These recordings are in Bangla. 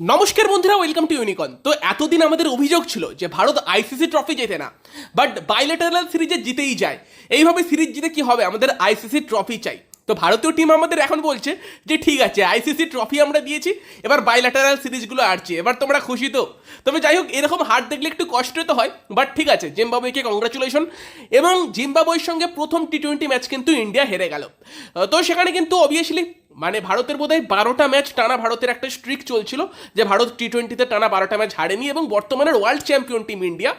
নমস্কার বন্ধুরা ওয়েলকাম টু ইউনিকন তো এতদিন আমাদের অভিযোগ ছিল যে ভারত আইসিসি ট্রফি জেতে না বাট বাইলেটারাল সিরিজে জিতেই যায়। এইভাবে সিরিজ জিতে কি হবে? আমাদের আইসিসি ট্রফি চাই। তো ভারতীয় টিম আমাদের এখন বলছে যে, ঠিক আছে আইসিসি ট্রফি আমরা দিয়েছি, এবার বাইল্যাটারাল সিরিজগুলো আসছে এবার তোমরা খুশি তো? তবে যাই হোক, এরকম হার দেখলে একটু কষ্ট তো হয় বাট ঠিক আছে, জিম্বাবুয়েকে কংগ্রাচুলেশন এবং জিম্বাবুয়ের সঙ্গে প্রথম টি টোয়েন্টি ম্যাচ কিন্তু ইন্ডিয়া হেরে গেল। তো সেখানে কিন্তু অবভিয়াসলি মানে ভারতের বোধহয় বারোটা ম্যাচ টানা ভারতের একটা স্ট্রিক চলছিল, যে ভারত টি টোয়েন্টিতে টানা বারোটা ম্যাচ হারেনি এবং বর্তমানের world champion team India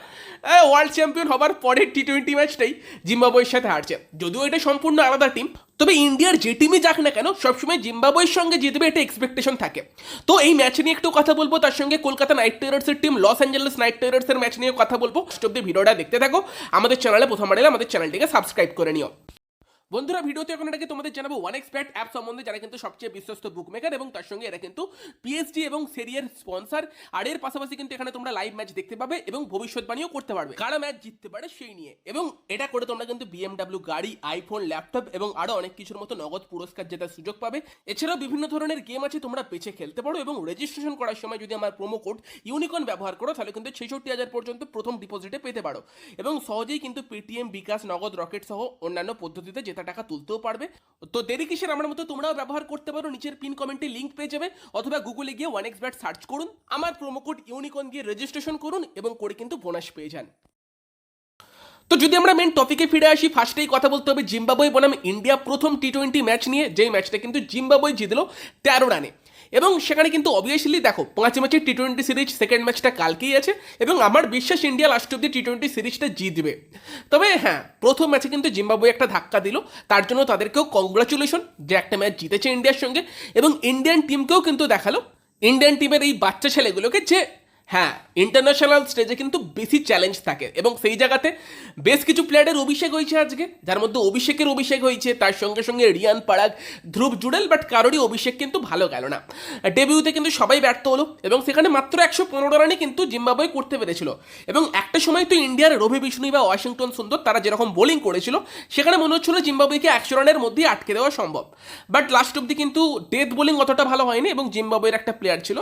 world champion হবার পরে টি টোয়েন্টি ম্যাচটাই জিম্বাবুয়ের সাথে হারছে। যদিও এটা সম্পূর্ণ আলাদা টিম তবে ইন্ডিয়ার যে টিমই যাক না কেন, সবসময় জিম্বাবুয়ের সঙ্গে জিতবে এটা এক্সপেকটেশন থাকে। তো এই ম্যাচ নিয়ে একটু কথা বলব, তার সঙ্গে কলকাতা নাইট রাইডার্সের টিম লস অ্যাঞ্জেলেস নাইট রাইডার্সের ম্যাচ নিয়ে কথা বলব। দিয়ে ভিডিওটা দেখতে থাকো, আমাদের চ্যানেলে প্রথমবার এলে আমাদের চ্যানেলটিকে সাবস্ক্রাইব করে নিও। বন্ধুরা, ভিডিওতে এখন এটাকে তোমাদের জানাব ওয়ান এক্সপ্যাট অ্যাপ সম্বন্ধে, যারা কিন্তু সবচেয়ে বিশ্বস্ত বুক বুকমেকার এবং তার সঙ্গে এরা কিন্তু পিএসডি এবং সেরিয়ার স্পন্সর আর এর পাশাপাশি কিন্তু এখানে তোমরা লাইভ ম্যাচ দেখতে পাবে এবং ভবিষ্যৎবাণীও করতে পারবে। কারা ম্যাচ জিততে পারে সেই নিয়ে। এবং এটা করে তোমরা কিন্তু বিএমডাব্লিউ গাড়ি আইফোন ল্যাপটপ এবং আরও অনেক কিছুর মতো নগদ পুরস্কার জেতার সুযোগ পাবে। এছাড়াও বিভিন্ন ধরনের গেম আছে তোমরা বেছে খেলতে পারো এবং রেজিস্ট্রেশন করার সময় যদি আমার প্রোমো কোড ইউনিকন ব্যবহার করো, তাহলে কিন্তু ছেষট্টি হাজার পর্যন্ত প্রথম ডিপোজিটে পেতে পারো। এবং সহজেই কিন্তু পেটিএম বিকাশ নগদ রকেট সহ অন্যান্য পদ্ধতিতে জেতা টাকা তুলতেও পারবে। তো দেরি কিসের? আমার মতো তোমরাও ব্যবহার করতে পারো। নিচের পিন কমেন্টে লিঙ্ক পেয়ে যাবে। অথবা গুগলে গিয়ে ওয়ান এক্স ব্যাট সার্চ করুন। আমার প্রোমো কোড ইউনিকন গিয়ে রেজিস্ট্রেশন করুন এবং করে কিন্তু বোনাস পেয়ে যান। তো যদি আমরা মেন টপিকে ফিরে আসি ফার্স্টেই কথা বলতে হবে জিম্বাবুয়ে বনাম ইন্ডিয়া প্রথম টি টোয়েন্টি ম্যাচ নিয়ে। যেই ম্যাচটা কিন্তু জিম্বাবুয়ে জিতলো তেরো রানে এবং সেখানে কিন্তু অবভিয়াসলি দেখো, পাঁচ ম্যাচের টি টোয়েন্টি সিরিজ সেকেন্ড ম্যাচটা কালকেই আছে এবং আমার বিশ্বাস ইন্ডিয়া লাস্ট অব্দি টি টোয়েন্টি সিরিজটা জিতবে। তবে হ্যাঁ প্রথম ম্যাচে কিন্তু জিম্বাবুয়ে একটা ধাক্কা দিল, তার জন্য তাদেরকেও কংগ্রাচুলেশন যে একটা ম্যাচ জিতেছে ইন্ডিয়ার সঙ্গে এবং ইন্ডিয়ান টিমকেও কিন্তু দেখাল। ইন্ডিয়ান টিমের এই বাচ্চা ছেলেগুলোকে যে হ্যাঁ ইন্টারন্যাশনাল স্টেজে কিন্তু বেশি চ্যালেঞ্জ থাকে এবং সেই জায়গাতে বেশ কিছু প্লেয়ারের অভিষেক হয়েছে আজকে, যার মধ্যে অভিষেকের অভিষেক হয়েছে, তার সঙ্গে সঙ্গে রিয়ান পারাগ, ধ্রুব জুডেল বাট কারোরই অভিষেক কিন্তু ভালো গেল না। ডেবিউতে কিন্তু সবাই ব্যর্থ হলো এবং সেখানে মাত্র একশো পনেরো রানই কিন্তু জিম্বাবুয়ে করতে পেরেছিল। এবং একটা সময় তো ইন্ডিয়ার রবি বিষ্ণু বা ওয়াশিংটন সুন্দর, তারা যেরকম বোলিং করেছিল, সেখানে মনে হচ্ছিল জিম্বাবুয়েকে একশো রানের মধ্যেই আটকে দেওয়া সম্ভব। বাট লাস্ট অব্দি কিন্তু ডেথ বোলিং অতটা ভালো হয়নি এবং জিম্বাবুয়ের একটা প্লেয়ার ছিল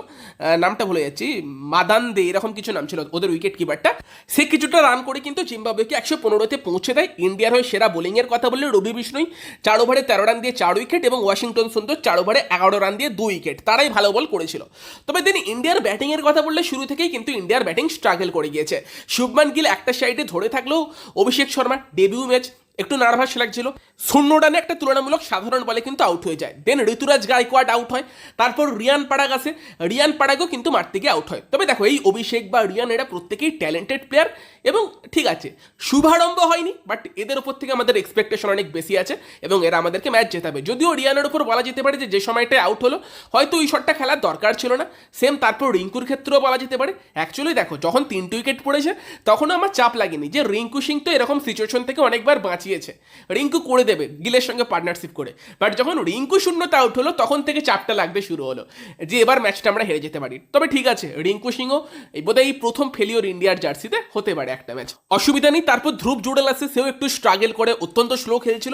নামটা ভুলে যাচ্ছি, মাদান দে এরকম কিছু নাম ছিল ওদের উইকেট কিপারটা সে কিছুটা রান করে কিন্তু জিম্বাবুয়েকে একশো পনেরোতে পৌঁছে দেয়। ইন্ডিয়ার হয়ে সেরা বোলিংয়ের কথা বললে রবি বিষ্ণুই। চার ওভারে তেরো রান দিয়ে চার উইকেট এবং ওয়াশিংটন সুন্দর চার ওভারে এগারো রান দিয়ে দুই উইকেট তারাই ভালো বল করেছিল। তবে তিনি ইন্ডিয়ার ব্যাটিংয়ের কথা বললে শুরু থেকেই কিন্তু ইন্ডিয়ার ব্যাটিং স্ট্রাগল করে গিয়েছে। শুভমান গিল একটা সাইডে ধরে থাকলেও অভিষেক শর্মা ডেবিউ ম্যাচ একটু নার্ভাস লাগছিল। শূন্য রানে একটা তুলনামূলক সাধারণ বলে কিন্তু আউট হয়ে যায়। দেন ঋতুরাজ গায়কোয়াড আউট হয়। তারপর রিয়ান পাড়াগ আসে রিয়ান পাড়াগও কিন্তু মারতে গিয়ে আউট হয়। তবে দেখো, এই অভিষেক বা রিয়ান এরা প্রত্যেকেই ট্যালেন্টেড প্লেয়ার এবং ঠিক আছে, শুভারম্ভ হয়নি বাট এদের উপর থেকে আমাদের এক্সপেকটেশন অনেক বেশি আছে এবং এরা আমাদেরকে ম্যাচ জেতাবে। যদিও রিয়ানের উপর বলা যেতে পারে যে যে সময়টায় আউট হলো, হয়তো ওই শটটা খেলার দরকার ছিল না। সেম তারপর রিঙ্কুর ক্ষেত্রেও বলা যেতে পারে। অ্যাকচুয়ালি দেখো, যখন তিনটে উইকেট পড়েছে, তখনও আমার চাপ লাগেনি যে, রিঙ্কু সিং তো এরকম সিচুয়েশন থেকে অনেকবার বাঁচিয়েছে। রিঙ্কু করে দেবে, গিলের সঙ্গে পার্টনারশিপ করে। বাট যখন রিঙ্কু শূন্যতা আউট হলো, তখন থেকে চাপটা লাগতে শুরু হলো, যে এবার ম্যাচটা আমরা হেরে যেতে পারি। তবে ঠিক আছে, রিঙ্কু এই বোধহয় এই প্রথম ফেলিওর ইন্ডিয়ার জার্সিতে হতে পারে একটা ম্যাচ অসুবিধা নেই, তারপর ধ্রুব জুডেল আসে সেও একটু স্ট্রাগল করে, অত্যন্ত স্লো খেলছিল,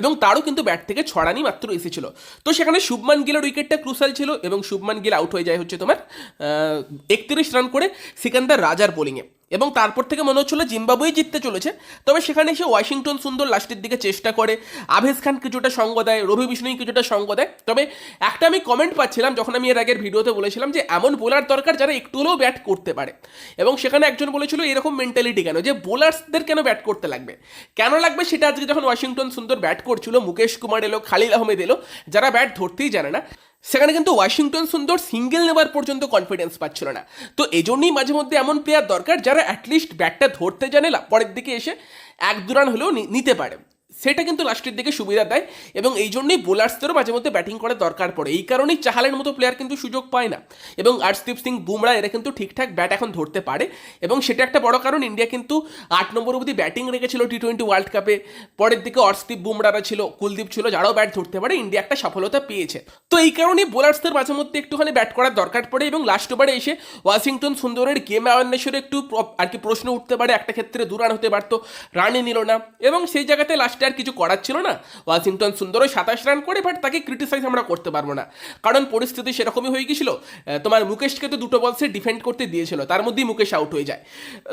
এবং তারও কিন্তু ব্যাট থেকে ছড়ানি মাত্র এসেছিল। তো সেখানে শুভমান গিলের উইকেটটা ক্রুশাল ছিল, এবং শুভমান গিল আউট হয়ে যায় হচ্ছে তোমার একত্রিশ রান করে সিকান্দার রাজার বোলিংয়ে এবং তারপর থেকে মনে হচ্ছিল জিম্বাবুয়ে জিততে চলেছে। তবে সেখানে এসে ওয়াশিংটন সুন্দর লাস্টের দিকে চেষ্টা করে। আভেজ খান কিছুটা সঙ্গ দেয়, রবি বিষ্ণুই কিছুটা সঙ্গ দেয়। তবে একটা আমি কমেন্ট পাচ্ছিলাম যখন আমি এর আগের ভিডিওতে বলেছিলাম যে এমন বোলার দরকার যারা একটু হলেও ব্যাট করতে পারে। এবং সেখানে একজন বলেছিল এরকম মেন্টালিটি কেন? যে বোলার্সদের কেন ব্যাট করতে লাগবে? কেন লাগবে সেটা আজকে যখন ওয়াশিংটন সুন্দর ব্যাট করছিল, মুকেশ কুমার এলো খালিল আহমেদ এলো, যারা ব্যাট ধরতেই জানে না। সেখানে কিন্তু ওয়াশিংটন সুন্দর সিঙ্গেল নেওয়ার পর্যন্ত কনফিডেন্স পাচ্ছিল না। তো এজন্যই জন্যই মাঝে মধ্যে এমন প্লেয়ার দরকার যারা অ্যাটলিস্ট ব্যাটটা ধরতে জানে পরের দিকে এসে এক দু রান হলেও নিতে পারে। সেটা কিন্তু লাস্টের দিকে সুবিধা দেয় এবং এই জন্যই বোলার্সদেরও মাঝে মধ্যে ব্যাটিং করার দরকার পড়ে। এই কারণেই চাহালের মতো প্লেয়ার কিন্তু সুযোগ পায় না। এবং আর্শদীপ সিং বুমরা, এরা কিন্তু ঠিকঠাক ব্যাট এখন ধরতে পারে। এবং সেটা একটা বড় কারণ, ইন্ডিয়া কিন্তু আট নম্বর অবধি ব্যাটিং রেখেছিল টি টোয়েন্টি ওয়ার্ল্ড কাপে পরের দিকে অর্শদীপ বুমরারা ছিল, কুলদীপ ছিল, যারাও ব্যাট ধরতে পারে, ইন্ডিয়া একটা সফলতা পেয়েছে। তো এই কারণেই বোলার্সদের মাঝে মধ্যে একটুখানি ব্যাট করার দরকার পড়ে এবং লাস্ট ওভারে এসে ওয়াশিংটন সুন্দরের গেম অ্যাওয়ারনেসের একটু আর কি প্রশ্ন উঠতে পারে, একটা ক্ষেত্রে দু রান হতে পারতো, রানই নিল না। এবং সেই জায়গাতে লাস্টে আর কিছু করার ছিল না। ওয়াশিংটন সুন্দরই সাতাশ রান করে বাট তাকে ক্রিটিসাইজ আমরা করতে পারব না। কারণ পরিস্থিতি সেরকমই হয়ে গেছিল তোমার মুকেশকে তো দুটো বলসে ডিফেন্ড করতে দিয়েছিল। তার মধ্যেই মুকেশ আউট হয়ে যায়।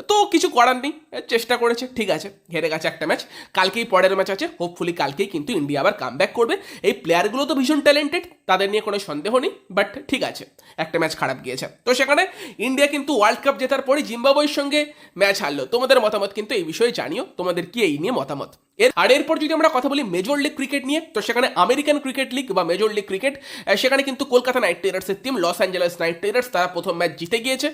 তো কিছু করার নেই। চেষ্টা করেছে। ঠিক আছে, হেরে গেছে একটা ম্যাচ কালকেই পরের ম্যাচ আছে। হোপফুলি কালকেই কিন্তু ইন্ডিয়া আবার কাম করবে। এই প্লেয়ারগুলো তো ভীষণ ট্যালেন্টেড তাদের নিয়ে কোনো সন্দেহ নেই বাট ঠিক আছে, একটা ম্যাচ খারাপ গিয়েছে। তো সেখানে ইন্ডিয়া কিন্তু ওয়ার্ল্ড কাপ জেতার পরে জিম্বাবুয়ের সঙ্গে ম্যাচ হারলো। তোমাদের মতামত কিন্তু এই বিষয়ে জানিও। তোমাদের কি এই নিয়ে মতামত? এর আর এরপর যদি আমরা কথা বলি মেজর লিগ ক্রিকেট নিয়ে, তো সেখানে আমেরিকান ক্রিকেট লিগ বা মেজর লিগ ক্রিকেট সেখানে কিন্তু কলকাতা নাইট রাইডার্সের team Los Angeles Knight Riders তারা প্রথম ম্যাচ জিতে গিয়েছে।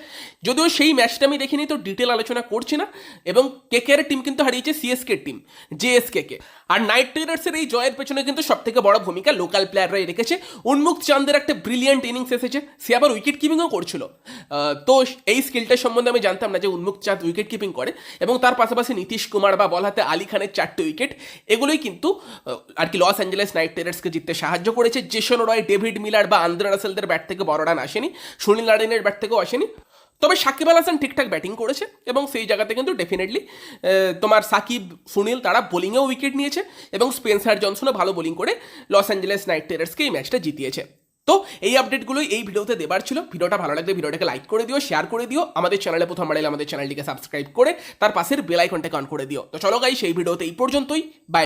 যদিও সেই ম্যাচটা আমি দেখিনি, তো ডিটেল আলোচনা করছি না। এবং কেকেআর টিম কিন্তু হারিয়েছে সিএসকে টিম জেএসকে কে। আর নাইট রাইডার্সের এই জয়ের পেছনে কিন্তু সব থেকে বড় ভূমিকা লোকাল প্লেয়াররাই রেখেছে। উন্মুক্ত চান্দের একটা ব্রিলিয়ান্ট ইনিংস এসেছে। সে আবার উইকেট কিপিংও করছিল। তো এই স্কিলটার সম্বন্ধে আমি জানতাম না যে উন্মুক্ত চাঁদ উইকেট কিপিং করে। এবং তার পাশাপাশি নীতিশ কুমার বা বল হাতে আলী খানের চারটে উইকেট এগুলোই কিন্তু আর কি লস অ্যাঞ্জেলেস নাইট রাইডার্সকে জিততে সাহায্য করেছে। জেসন রয় ডেভিড মিলার বা আন্দ্রে রাসেলদের ব্যাট থেকে বড় রান আসেনি। সুনীল নারায়ণের ব্যাট থেকেও আসেনি। তবে সাকিব আল হাসান ঠিকঠাক ব্যাটিং করেছে এবং সেই জায়গাতে কিন্তু ডেফিনেটলি তোমার সাকিব সুনীল তারা বোলিংয়েও উইকেট নিয়েছে এবং স্পেন্সার জনসনও ভালো বোলিং করে লস অ্যাঞ্জেলেস নাইট রাইডার্সকে এই ম্যাচটা জিতিয়েছে। তো এই আপডেটগুলোই এই ভিডিওতে দেবার ছিল। ভিডিওটা ভালো লাগলে ভিডিওটাকে লাইক করে দিও শেয়ার করে দিও, আমাদের চ্যানেলে প্রথম বাড়াইলে আমাদের চ্যানেলটিকে সাবস্ক্রাইব করে, তার পাশের বেল আইকনটাকে অন করে দিও। তো চলো গাই সেই ভিডিওতে এই পর্যন্তই। বাই